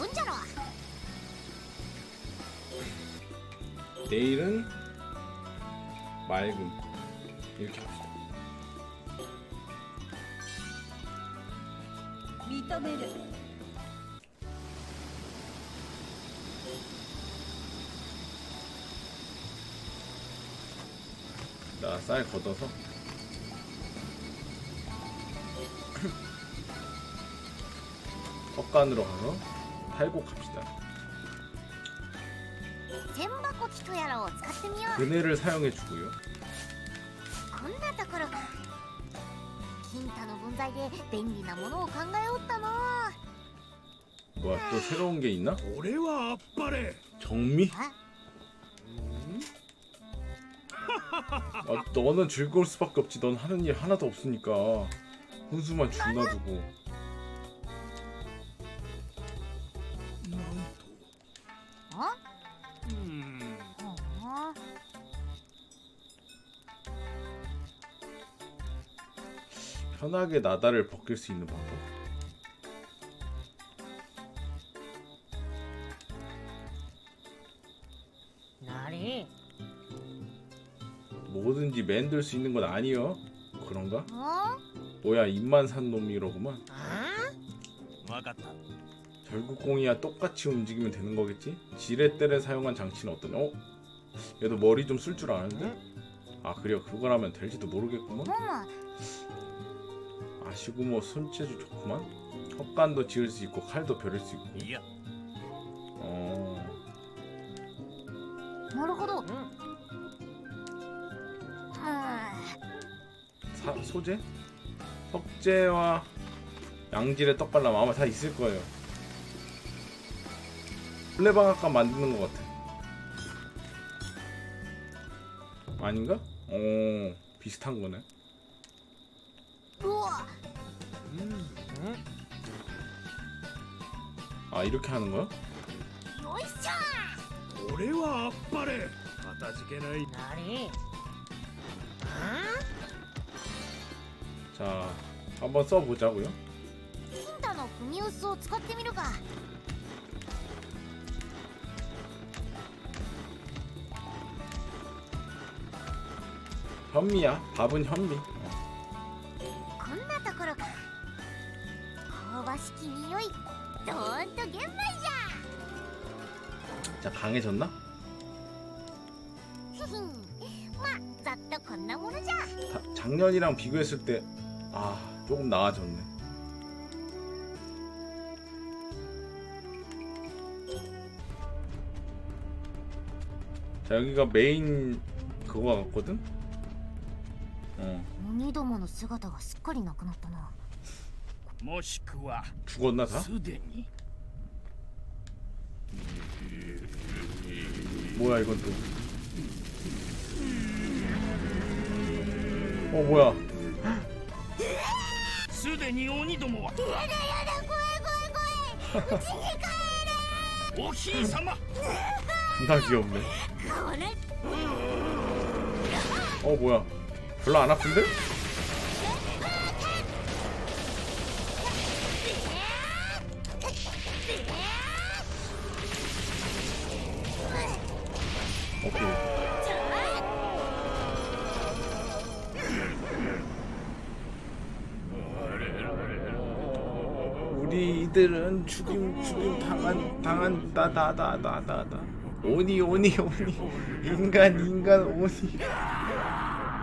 문제로. 내일은 맑음 이렇게 합시다. 미터베르 나 쌀 걷어서 헛간으로 가서 팔고 갑시다. 그네를 사용해 주고요. 뭐또 새로운 게 있나? 올해와 아빠래. 정미? 아, 너는 즐거울 수밖에 없지. 넌 하는 일 하나도 없으니까 훈수만 주나 두고. あうんあ 편하게 나다를 벗길 수 있는 방법. 나리 뭐든지 만들 수 있는 건 아니여. 그런가? あ 뭐야 입만 산 놈이로구만. あわかった 결국 공이야 똑같이 움직이면 되는 거겠지? 지렛대를 사용한 장치는 어떠냐? 어? 얘도 머리 좀 쓸 줄 아는데? 아 그래요 그걸 하면 될지도 모르겠구먼 아시고 뭐 손재주 좋구만. 헛간도 지을 수 있고 칼도 벼를 수 있고. 어... 사, 소재? 석재와 양질의 떡갈람 아마 다 있을 거예요. 플레방앗간 만드는 것 같아. 아닌가? 어 비슷한 거네. うわ。 아 이렇게 하는 거야? よいしょ。これはあっぱれかたじけないナリあ 자 한번 써보자고요. 金太の踏み薄を使ってみるか。 현미야. 밥은 현미. 자 강해졌나? 다- 작년이랑 비교했을 때 아 조금 나아졌네. 자 여기가 메인 그거 같거든? 어 鬼どもの姿がすっかりなくなったな。もしくは 죽었나 다? すでに 뭐야 이건 또? 어 뭐야? すでに鬼どもはやだやだ怖い怖い怖い。うちに帰お姫様 나 귀엽네. れ。これ。 어 뭐야? 별로 안 아픈데? 오케이. 우리들은 죽임 죽임 당한 당한 다 다다다다다 오니 오니 오니 인간 인간 오니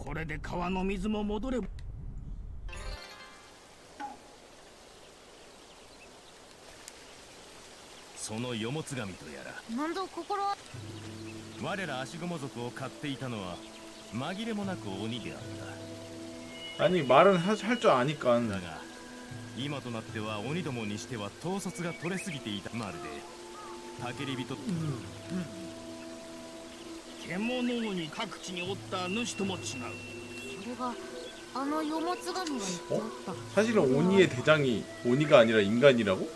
これで川の水も戻ればそのよもつ神とやらなんだ心は我ら足雲族を買っていたのは紛れもなく鬼であっ 아니 말은 할 줄 아니까 ただが今となっては鬼どもにしては統率が取れすぎていたまるでたけり人 獣に各地におった主とも違うそれがあのよもつ神が言っておった 사실은 오니의 대장이 오니가 아니라 인간이라고?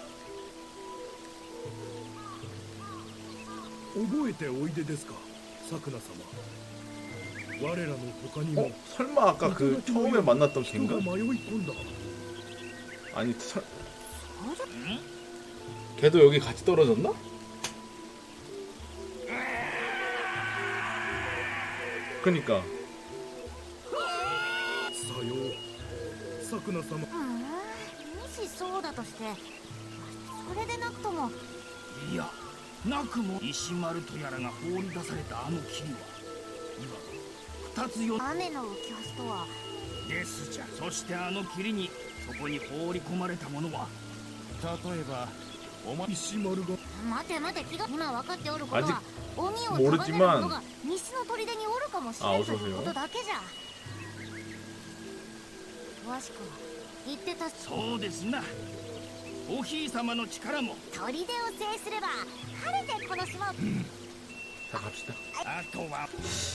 覚えておいでですかさくら様我らの他に 어? も 설마 아까 그 처음에 만났던 人が 걔인가? 迷い込んだ 아니 설... そうじゃ 걔도 여기 같이 떨어졌나? 그니까 さようさくら様うんもしそうだとしてそれでなくともいやなくも石丸とやらが放り出されたあの霧はいわば二つよ雨の浮き橋とはですじゃそしてあの霧にそこに放り込まれたものは例えば お前。石丸が待て待て気が今分かっておることは鬼を束ねる者が西の砦におるかもしれんということだけじゃ。詳しくは言ってた。そうですな。おひい様の力も。砦を制すれば晴れてこの島を、うん、高津だ。あとは。